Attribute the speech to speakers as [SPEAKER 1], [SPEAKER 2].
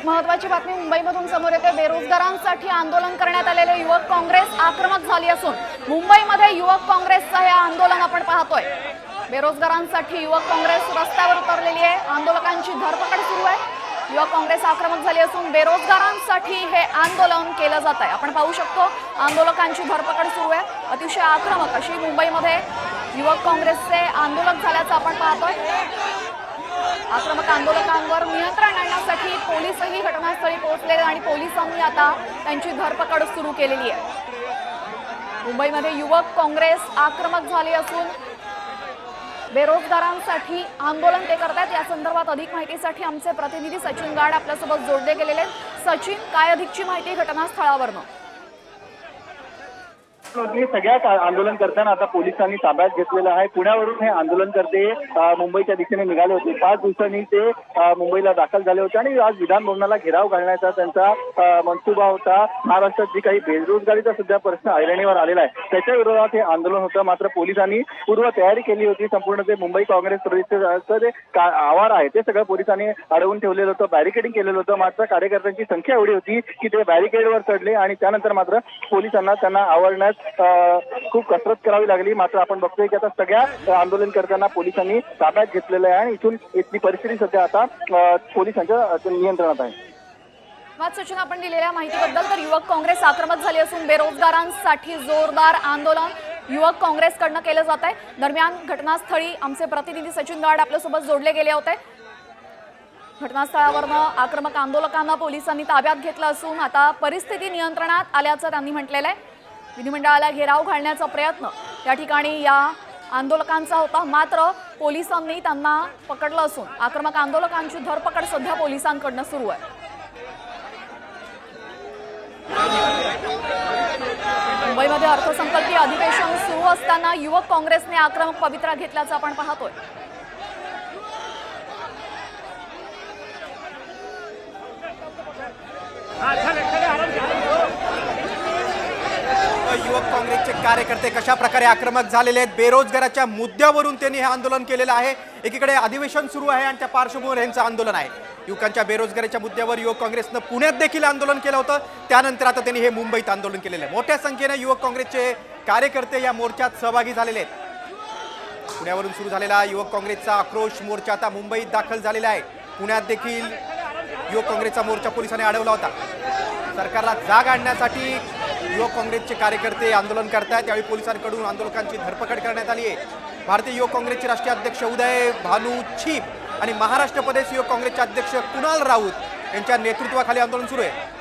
[SPEAKER 1] एक महत्वाची बातमी मुंबईमधून समोर येते. बेरोजगारांसाठी आंदोलन करण्यात आलेले युवक काँग्रेस आक्रमक झाली असून मुंबईमध्ये युवक काँग्रेसचं हे आंदोलन आपण पाहतोय. बेरोजगारांसाठी युवक काँग्रेस रस्त्यावर उतरलेली आहे. आंदोलकांची धरपकड सुरू आहे. युवक काँग्रेस आक्रमक झाली असून बेरोजगारांसाठी हे आंदोलन केलं जात आहे. आपण पाहू शकतो आंदोलकांची धरपकड सुरू आहे. अतिशय आक्रमक अशी मुंबईमध्ये युवक काँग्रेसचे आंदोलक झाल्याचं आपण पाहतोय. आक्रमक आंदोलकांवर नियंत्रण आणण्यासाठी पोलीसही घटनास्थळी पोहोचले आणि पोलिसांनी आता त्यांची धरपकड सुरू केलेली आहे. मुंबईमध्ये युवक काँग्रेस आक्रमक झाली असून बेरोजगारांसाठी आंदोलन ते करतायत. या संदर्भात अधिक माहितीसाठी आमचे प्रतिनिधी सचिन गाड आपल्यासोबत जोडले गेलेले आहेत. सचिन काय अधिकची माहिती घटनास्थळावरनं?
[SPEAKER 2] हे सगळ्यात आंदोलन करताना आता पोलिसांनी ताब्यात घेतलेलं आहे. पुण्यावरून हे आंदोलनकर्ते करते मुंबईच्या दिशेने निघाले होते. पाच दिवसांनी ते मुंबईला दाखल झाले होते आणि आज विधान भवनाला घेराव घालण्याचा त्यांचा मनसुबा होता. महाराष्ट्रात जी काही बेरोजगारीचा सध्या प्रश्न ऐरणीवर आलेला आहे त्याच्या विरोधात हे आंदोलन होतं. मात्र पोलिसांनी पूर्व तयारी केली होती. संपूर्ण ते मुंबई काँग्रेस प्रदेशचं जे आवार आहे ते सगळं पोलिसांनी अडवून ठेवलेलं होतं बॅरिकेडिंग केलेलं होतं. मात्र कार्यकर्त्यांची संख्या एवढी होती की ते बॅरिकेडवर चढले आणि त्यानंतर मात्र पोलिसांना त्यांना आवडण्यास खूप कसरत करावी लागली. मात्र आपण बघतोय की आता सगळ्या आंदोलनकर्त्यांना पोलिसांनी ताब्यात घेतलेलं आहे आणि इथून इथली परिस्थिती सध्या आता पोलिसांच्या नियंत्रणात आहे.
[SPEAKER 1] सूचना सचिन आपण दिलेल्या माहितीबद्दल तर युवक काँग्रेस आक्रमक झाली असून बेरोजगारांसाठी जोरदार आंदोलन युवक काँग्रेसकडनं केलं जात आहे. दरम्यान घटनास्थळी आमचे प्रतिनिधी सचिन गाड आपल्यासोबत जोडले गेले होते. घटनास्थळावरनं आक्रमक आंदोलकांना पोलिसांनी ताब्यात घेतलं असून आता परिस्थिती नियंत्रणात आल्याचं त्यांनी म्हटलेलं आहे. विधिमंडळाला घेराव घालण्याचा प्रयत्न या ठिकाणी या आंदोलकांचा होता. मात्र पोलिसांनी त्यांना पकडलं असून आक्रमक आंदोलकांची धरपकड सध्या पोलिसांकडनं सुरू आहे. मुंबईमध्ये अर्थसंकल्पीय अधिवेशन सुरू असताना युवक काँग्रेसने आक्रमक पवित्रा घेतल्याचं आपण पाहतोय.
[SPEAKER 3] युवक काँग्रेसचे कार्यकर्ते कशा प्रकारे आक्रमक झालेले आहेत बेरोजगाराच्या मुद्द्यावरून त्यांनी हे आंदोलन केलेलं आहे. एकीकडे अधिवेशन सुरू आहे आणि त्या पार्श्वभूमीवर यांचं आंदोलन आहे. युवकांच्या बेरोजगारीच्या मुद्द्यावर युवक काँग्रेसनं पुण्यात देखील आंदोलन केलं होतं. त्यानंतर आता त्यांनी हे मुंबईत आंदोलन केलेलं आहे. मोठ्या संख्येनं युवक काँग्रेसचे कार्यकर्ते या मोर्चात सहभागी झालेले आहेत. पुण्यावरून सुरू झालेला युवक काँग्रेसचा आक्रोश मोर्चा आता मुंबईत दाखल झालेला आहे. पुण्यात देखील युवक काँग्रेसचा मोर्चा पोलिसांनी अडवला होता. सरकारला जाग आणण्यासाठी युवक काँग्रेसचे कार्यकर्ते आंदोलन करतायत. त्यावेळी पोलिसांकडून आंदोलकांची धरपकड करण्यात आली आहे. भारतीय युवक काँग्रेसचे राष्ट्रीय अध्यक्ष उदय भानू छीप आणि महाराष्ट्र प्रदेश युवक काँग्रेसचे अध्यक्ष कुणाल राऊत यांच्या नेतृत्वाखाली आंदोलन सुरू आहे.